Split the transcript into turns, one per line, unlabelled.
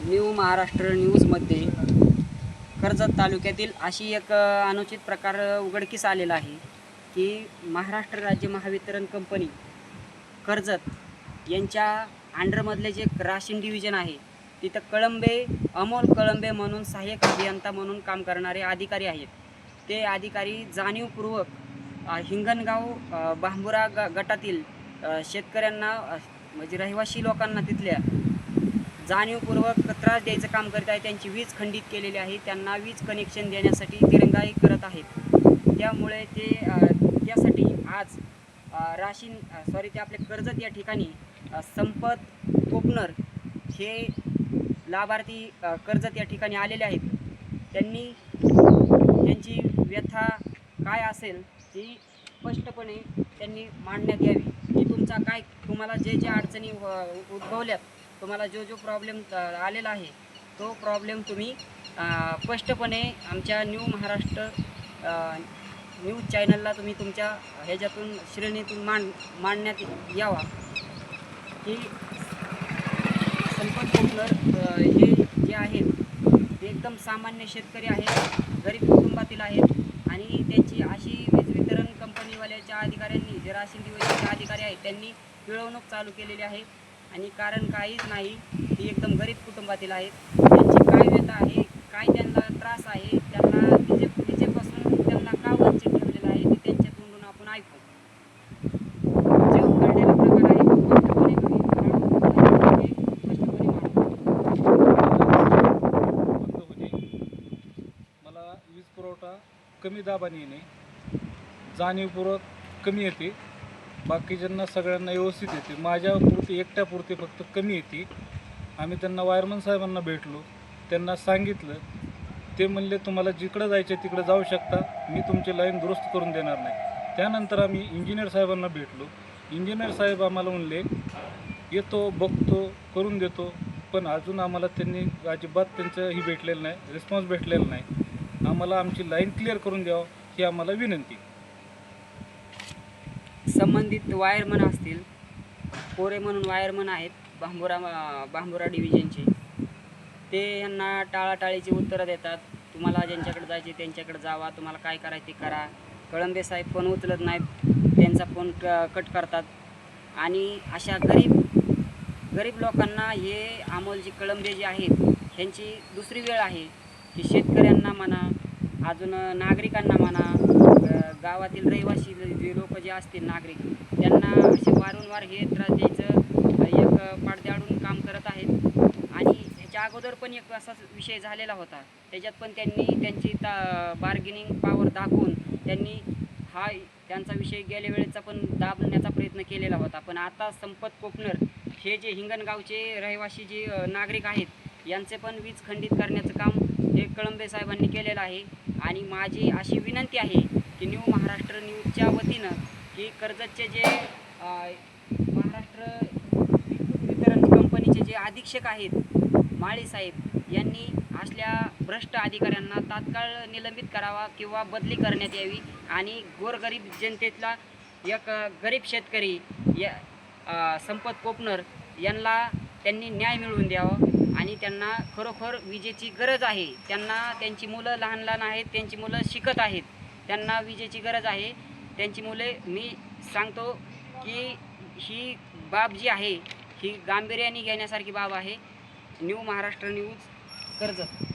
New Maharashtra न्यूजमध्ये कर्जत तालुक्यातील अशी एक अनुचित प्रकार उघडकीस आलेला आहे की महाराष्ट्र राज्य महावितरण कंपनी कर्जत यांच्या अंडरमधले जे राशन डिव्हिजन आहे तिथं कळंबे अमोल कळंबे म्हणून सहाय्यक अभियंता म्हणून काम करणारे अधिकारी आहेत. ते अधिकारी जाणीवपूर्वक हिंगणगाव बांबुरा ग गटातील शेतकऱ्यांना म्हणजे रहिवासी लोकांना तिथल्या जाणीवपूर्वक त्रास द्यायचं काम करत आहे. त्यांची वीज खंडित केलेली आहे. त्यांना वीज कनेक्शन देण्यासाठी दिरंगाई करत आहेत. त्यामुळे ते त्यासाठी आज राशीन सॉरी ते आपले कर्जत या ठिकाणी संपत कोपनर हे लाभार्थी कर्जत या ठिकाणी आलेले आहेत. त्यांनी त्यांची व्यथा काय असेल ती स्पष्टपणे त्यांनी मांडण्यात यावी. की तुमचा काय तुम्हाला जे जे अडचणी उद्भवल्यात तुम्हाला जो जो प्रॉब्लेम आलेला आहे तो प्रॉब्लेम तुम्ही स्पष्टपणे आमच्या न्यू महाराष्ट्र न्यूज चॅनलला तुम्ही तुमच्या ह्याच्यातून श्रेणीतून मांड मांडण्यात यावा. की संपत कोकणर हे जे आहेत ते एकदम सामान्य शेतकरी आहेत गरीब कुटुंबातील आहेत आणि त्यांची अशी वीज वितरण कंपनीवाल्याच्या अधिकाऱ्यांनी जे राशीन दिवसचे अधिकारी आहेत त्यांनी पिळवणूक चालू केलेली आहे. आणि कारण काहीच नाही ती एकदम गरीब कुटुंबातील आहेत. त्यांची काय व्यथा आहे काय त्यांना त्रास आहे त्यांना तिचे तिच्यापासून त्यांना का वंचित ठेवलेलं आहे ते त्यांच्या तोंडून आपण ऐकू. जे उघडलेला प्रकार आहे तो स्पष्टपणे
म्हणजे मला वीज पुरवठा कमी दाबाने येणे जाणीवपूर्वक कमी येते. बाकीच्यांना सगळ्यांना व्यवस्थित येते माझ्यापुरती एकट्यापुरती फक्त कमी येते. आम्ही त्यांना वायरमन साहेबांना भेटलो त्यांना सांगितलं ते म्हणले तुम्हाला जिकडं जायचं आहे तिकडं जाऊ शकता मी तुमची लाईन दुरुस्त करून देणार नाही. त्यानंतर आम्ही इंजिनियर साहेबांना भेटलो. इंजिनियर साहेब आम्हाला म्हणले येतो बघतो करून देतो पण अजून आम्हाला त्यांनी अजिबात त्यांचं ही भेटलेलं नाही रिस्पॉन्स भेटलेला नाही. आम्हाला आमची लाईन क्लिअर करून द्यावं ही आम्हाला विनंती.
संबंधित वायरमन असतील कोरे म्हणून वायरमन आहेत बांबुरा बांबुरा डिव्हिजनचे. ते यांना टाळाटाळीची उत्तरं देतात. तुम्हाला ज्यांच्याकडे जायचे त्यांच्याकडे जावा तुम्हाला काय करायचे ते करा. कळंबे साहेब फोन उचलत नाहीत त्यांचा फोन क कट करतात. आणि अशा गरीब गरीब लोकांना हे अमोलजी कळंबे जे आहेत ह्यांची दुसरी वेळ आहे. की शेतकऱ्यांना म्हणा अजून नागरिकांना म्हणा गावातील रहिवासी जे लोक जे असतील नागरिक त्यांना असे वारंवार हे त्रास द्यायचं एक पाडद्याडून काम करत आहेत. आणि ह्याच्या अगोदर पण एक असाच विषय झालेला होता. त्याच्यात पण त्यांनी त्यांची ता बार्गेनिंग पॉवर दाखवून त्यांनी हा त्यांचा विषय गेल्या वेळेचा पण दाबण्याचा प्रयत्न केलेला होता. पण आता संपत कोकणर हे जे हिंगणगावचे रहिवासी जे नागरिक आहेत यांचे पण वीज खंडित करण्याचं काम हे कळंबे साहेबांनी केलेलं आहे. आणि माझी अशी विनंती आहे की न्यू महाराष्ट्र न्यूजच्या वतीनं की कर्जतचे जे महाराष्ट्र विद्युत वितरण कंपनीचे जे अधीक्षक आहेत माळी साहेब यांनी असल्या भ्रष्ट अधिकाऱ्यांना तात्काळ निलंबित करावा किंवा बदली करण्यात यावी आणि गोरगरीब जनतेतला एक गरीब शेतकरी या संपत कोपनर यांना त्यांनी न्याय मिळवून द्यावा आणि त्यांना खरोखर विजेची गरज आहे. त्यांना त्यांची मुलं लहान लहान आहेत त्यांची मुलं शिकत आहेत. त्यांना विजेची गरज आहे. त्यांची मुले मी सांगतो की ही बाब जी आहे ही गांभीर्याने घेण्यासारखी बाब आहे. New Maharashtra news Karjat.